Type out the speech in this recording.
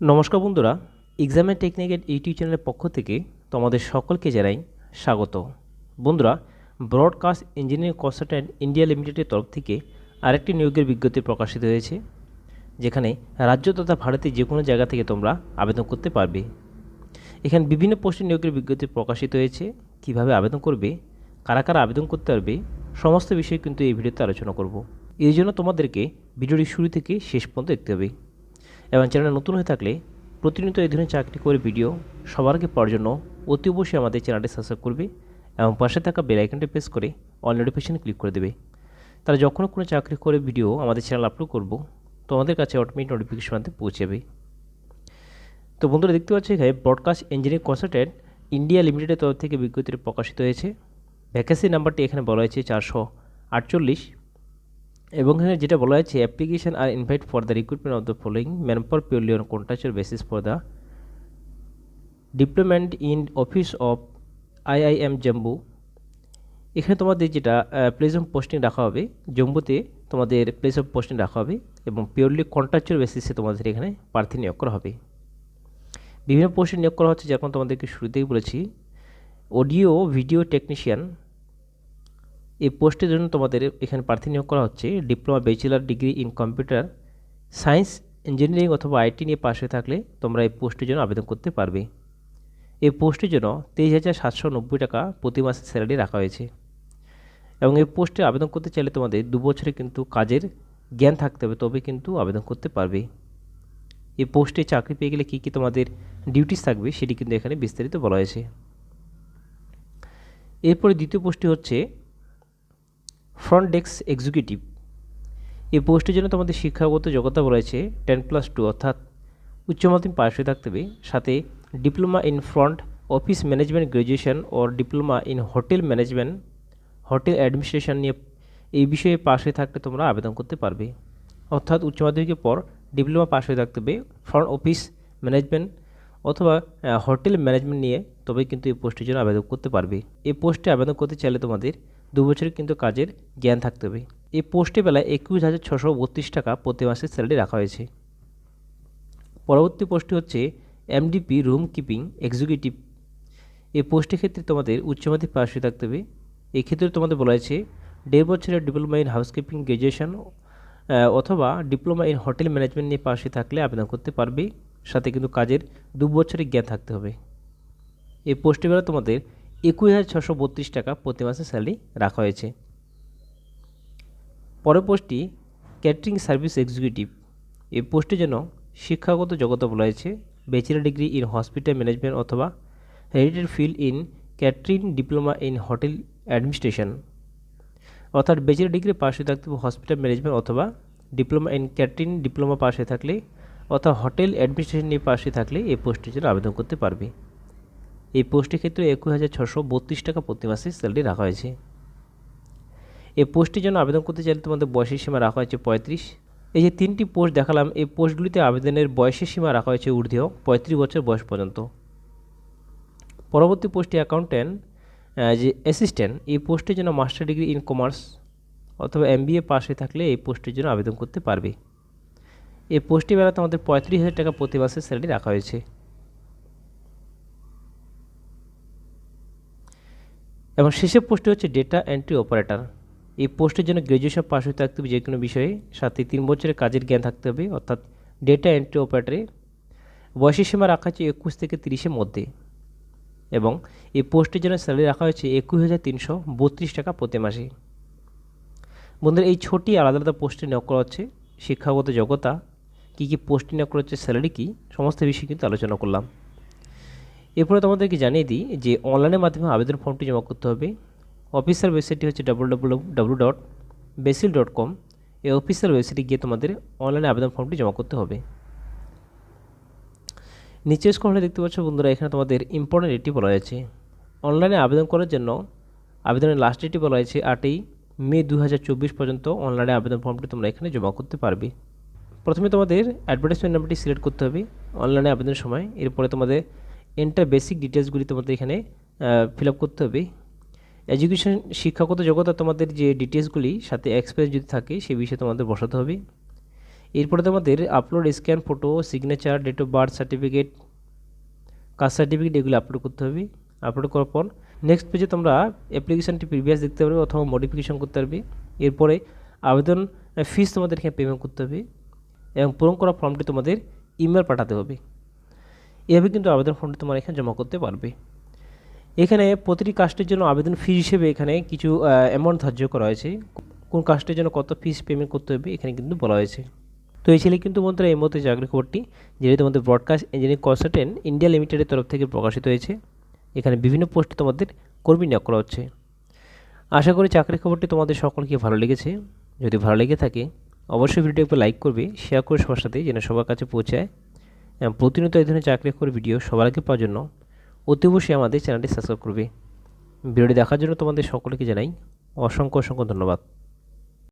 নমস্কার বন্ধুরা এক্সামের টেকনিকের ইউটিউব চ্যানেলের পক্ষ থেকে তোমাদের সকলকে জানাই স্বাগত। বন্ধুরা ব্রডকাস্ট ইঞ্জিনিয়ারিং কনসালট্যান্ট ইন্ডিয়া লিমিটেডের তরফ থেকে আরেকটি নিয়োগের বিজ্ঞপ্তি প্রকাশিত হয়েছে, যেখানে রাজ্য তথা ভারতের যে কোনো জায়গা থেকে তোমরা আবেদন করতে পারবে। এখানে বিভিন্ন পোস্টে নিয়োগের বিজ্ঞপ্তি প্রকাশিত হয়েছে, কীভাবে আবেদন করবে, কারা কারা আবেদন করতে পারবে, সমস্ত বিষয় কিন্তু এই ভিডিওতে আলোচনা করব। এই জন্য তোমাদেরকে ভিডিওটি শুরু থেকে শেষ পর্যন্ত দেখতে হবে। এবং চ্যানেল নতুন হয়ে থাকলে প্রতিনিয়ত এই ধরনের চাকরি করে ভিডিও সবার আগে পাওয়ার জন্য অতি অবশ্যই আমাদের চ্যানেলটি সাবস্ক্রাইব করবে এবং পাশে থাকা বেল আইকনটি প্রেস করে অল নোটিফিকেশানে ক্লিক করে দেবে। তারা যখন কোনো চাকরি করে ভিডিও আমাদের চ্যানেল আপলোড করব, তোমাদের কাছে অটোমেটিক নোটিফিকেশন আনতে পৌঁছে যাবে। তো বন্ধুরা, দেখতে পাচ্ছি এখানে ব্রডকাস্ট ইঞ্জিনিয়ারিং কনসালটেন্ট ইন্ডিয়া লিমিটেডের তরফ থেকে বিজ্ঞপ্তিটি প্রকাশিত হয়েছে। ভ্যাকেন্সি নাম্বারটি এখানে বলা হয়েছে চারশো আটচল্লিশ। এবং এখানে যেটা বলা হয়েছে application are invite for the recruitment of the following man purely on contractual basis for the deployment in office of IIM Jammu এখানে তোমাদের যেটা প্লেস অফ পোস্টিং রাখা হবে জম্বুতে তোমাদের প্লেস অফ পোস্টিং রাখা হবে এবং পিওরলি কন্ট্রাকচুয়াল বেসিসে তোমাদের এখানে প্রার্থী নিয়োগ করা হবে। বিভিন্ন পোস্টে নিয়োগ করা হচ্ছে যেমন তোমাদেরকে শুরুতেই বলেছি। অডিও ভিডিও টেকনিশিয়ান এই পোস্টের জন্য তোমাদের এখানে প্রার্থী নিয়োগ করা হচ্ছে। Diploma, bachelor, degree in computer science, engineering অথবা আইটি নিয়ে পাশ হয়ে থাকলে তোমরা এই পোস্টের জন্য আবেদন করতে পারবে। এই পোস্টের জন্য তেইশ হাজার সাতশো নব্বই টাকা প্রতি মাসের স্যালারি রাখা হয়েছে। এবং এই পোস্টে আবেদন করতে চাইলে তোমাদের দু বছরে কিন্তু কাজের জ্ঞান থাকতে হবে, তবে কিন্তু আবেদন করতে পারবে। এই পোস্টে চাকরি পেয়ে গেলে কী কী তোমাদের ডিউটিস থাকবে সেটি কিন্তু এখানে বিস্তারিত বলা হয়েছে। এরপরে দ্বিতীয় পোস্টটি হচ্ছে ফ্রন্ট ডেস্ক এক্সিকিউটিভ এই পোস্টের জন্য তোমাদের শিক্ষাগত যোগ্যতা রয়েছে টেন প্লাস টু অর্থাৎ উচ্চ মাধ্যমিক পাশ হয়ে থাকতে হবে। সাথে diploma in front office management graduation O diploma in hotel management hotel administration নিয়ে এই বিষয়ে পাশ হয়ে থাকলে তোমরা আবেদন করতে পারবে। অর্থাৎ উচ্চ মাধ্যমিকের পর ডিপ্লোমা পাশ হয়ে থাকতে হবে ফ্রন্ট অফিস ম্যানেজমেন্ট অথবা হোটেল ম্যানেজমেন্ট নিয়ে তবে কিন্তু এই পোস্টের জন্য আবেদন করতে পারবে। এই পোস্টে আবেদন করতে চাইলে তোমাদের দু বছরের কিন্তু কাজের জ্ঞান থাকতে হবে। এই পোস্টে বেলায় একুশ হাজার ছশো বত্রিশ টাকা প্রতি মাসের স্যালারি রাখা হয়েছে। পরবর্তী পোস্টটি হচ্ছে এমডিপি রুম কিপিং এক্সিকিউটিভ। এই পোস্টের ক্ষেত্রে তোমাদের উচ্চ মাধ্যমিক পাশ হয়ে থাকতে হবে। এক্ষেত্রে তোমাদের বলা হয়েছে দেড় বছরের ডিপ্লোমা ইন হাউসকিপিং গ্র্যাজুয়েশন অথবা ডিপ্লোমা ইন হোটেল ম্যানেজমেন্ট নিয়ে পাশে থাকলে আবেদন করতে পারবে। সাথে কিন্তু কাজের দু বছরের জ্ঞান থাকতে হবে। এই পোস্টে বেলা তোমাদের একুশ হাজার ছশো বত্রিশ টাকা প্রতি মাসে স্যালারি রাখা হয়েছে। পরের পোস্টটি, ক্যাটারিং সার্ভিস এক্সিকিউটিভ। এই পোস্টের জন্য শিক্ষাগত যোগ্যতা বলা হয়েছে, bachelor degree in hospital management অথবা হেরিটেড field in catering diploma in hotel administration. অর্থাৎ ব্যাচেলার ডিগ্রি পাশ হয়ে থাকতে হসপিটাল ম্যানেজমেন্ট অথবা ডিপ্লোমা ইন ক্যাটারিং ডিপ্লোমা পাশ হয়ে থাকলে অথবা হোটেল অ্যাডমিনিস্ট্রেশন নিয়ে পাশে থাকলে এই পোস্টের জন্য আবেদন করতে পারবে। এই পোস্টের ক্ষেত্রে একুশ হাজার ছশো বত্রিশ টাকা প্রতি মাসে স্যালারি রাখা হয়েছে। এই পোস্টের জন্য আবেদন করতে চাইলে তোমাদের বয়সের সীমা রাখা হয়েছে পঁয়ত্রিশ। এই যে তিনটি পোস্ট দেখালাম, এই পোস্টগুলিতে আবেদনের বয়সের সীমা রাখা হয়েছে ঊর্ধ্বেয় পঁয়ত্রিশ বছর বয়স পর্যন্ত। পরবর্তী পোস্টে অ্যাকাউন্ট্যান্ট যে অ্যাসিস্ট্যান্ট এই পোস্টের জন্য মাস্টার ডিগ্রি ইন কমার্স অথবা এম পাস হয়ে থাকলে এই পোস্টের জন্য আবেদন করতে পারবে। এই পোস্টটি বেলাতে আমাদের পঁয়ত্রিশ হাজার টাকা প্রতি মাসের স্যালারি রাখা হয়েছে। এবং শেষের পোস্টে হচ্ছে ডেটা এন্ট্রি অপারেটর এই পোস্টের জন্য গ্র্যাজুয়েশন পাস হতে থাকতে হবে যে কোনো বিষয়ে। সাথে তিন বছরের কাজের জ্ঞান থাকতে হবে, অর্থাৎ ডেটা এন্ট্রি অপারেটরে বয়সের সীমা রাখা হয়েছে একুশ থেকে তিরিশের মধ্যে। এবং এই পোস্টের জন্য স্যালারি রাখা হয়েছে একুশ হাজার তিনশো বত্রিশ টাকা প্রতি মাসে। বন্ধুরা, এই ছোটি আলাদা আলাদা পোস্টে নিয়োগ করা হচ্ছে। শিক্ষাগত যোগ্যতা, কী কী পোস্টে নিয়োগ করা হচ্ছে স্যালারি কী, সমস্ত বিষয়ে কিন্তু আলোচনা করলাম। এরপরে তোমাদেরকে জানিয়ে দিই যে অনলাইনের মাধ্যমে আবেদন ফর্মটি জমা করতে হবে। অফিসিয়াল ওয়েবসাইটটি হচ্ছে W W W dot BECIL dot com এই অফিসিয়াল ওয়েবসাইটে গিয়ে তোমাদের অনলাইনে আবেদন ফর্মটি জমা করতে হবে। নিচে স্ক্রলে দেখতে পাচ্ছ বন্ধুরা, এখানে তোমাদের ইম্পর্টেন্ট ডেটটি বলা হয়েছে। অনলাইনে আবেদন করার জন্য আবেদনের লাস্ট ডেটটি বলা হয়েছে আটই মে দু হাজার চব্বিশ পর্যন্ত অনলাইনে আবেদন ফর্মটি তোমরা এখানে জমা করতে পারবে। প্রথমে তোমাদের অ্যাডভার্টাইজমেন্ট নাম্বারটি সিলেক্ট করতে হবে অনলাইনে আবেদনের সময়। এরপরে তোমাদের এন্টার বেসিক ডিটেলসগুলি তোমাদের এখানে ফিল আপ করতে হবে। এডুকেশন শিক্ষাগত যোগ্যতা তোমাদের যে ডিটেলসগুলি সাথে এক্সপিরিয়েন্স যদি থাকে, সে বিষয়ে তোমাদের বসাতে হবে। এরপরে তোমাদের upload scan photo signature date of birth certificate caste certificate এগুলো আপলোড করতে হবে। আপলোড করার পর নেক্সট পেজে তোমরা অ্যাপ্লিকেশানটি প্রিভিয়াস দেখতে পারবে অথবা মডিফিকেশন করতে পারবে। এরপরে আবেদন ফিস তোমাদের এখানে পেমেন্ট করতে হবে এবং পূরণ করা ফর্মটি তোমাদের ইমেল পাঠাতে হবে। এভাবে কিন্তু আবেদন ফর্মটি তোমার এখানে জমা করতে পারবে। এখানে প্রতিটি কাস্টের জন্য আবেদন ফি হিসেবে এখানে কিছু অ্যামাউন্ট ধার্য করা হয়েছে। কোন কাস্টের জন্য কত ফিস পেমেন্ট করতে হবে এখানে কিন্তু বলা হয়েছে। তো এই ছিল কিন্তু বন্ধুরা এই মুহূর্তে চাকরি খবরটি, যেটি তোমাদের ব্রডকাস্ট ইঞ্জিনিয়ারিং কনসালটেন্ট ইন্ডিয়া লিমিটেডের তরফ থেকে প্রকাশিত হয়েছে। এখানে বিভিন্ন পোস্টে তোমাদের কর্মী নিয়োগ করা হচ্ছে। আশা করি চাকরি খবরটি তোমাদের সকলকে ভালো লেগেছে। যদি ভালো লেগে থাকে, অবশ্যই ভিডিও একটু লাইক করবে শেয়ার করে সবার সাথে যেন সবার কাছে পৌঁছায়। এবং প্রতিনিয়ত এই ধরনের চাকরি করে ভিডিও সবার আগে পাওয়ার জন্য অতি অবশ্যই আমাদের চ্যানেলটি সাবস্ক্রাইব করবে। ভিডিওটি দেখার জন্য তোমাদের সকলকে জানাই অসংখ্য অসংখ্য ধন্যবাদ।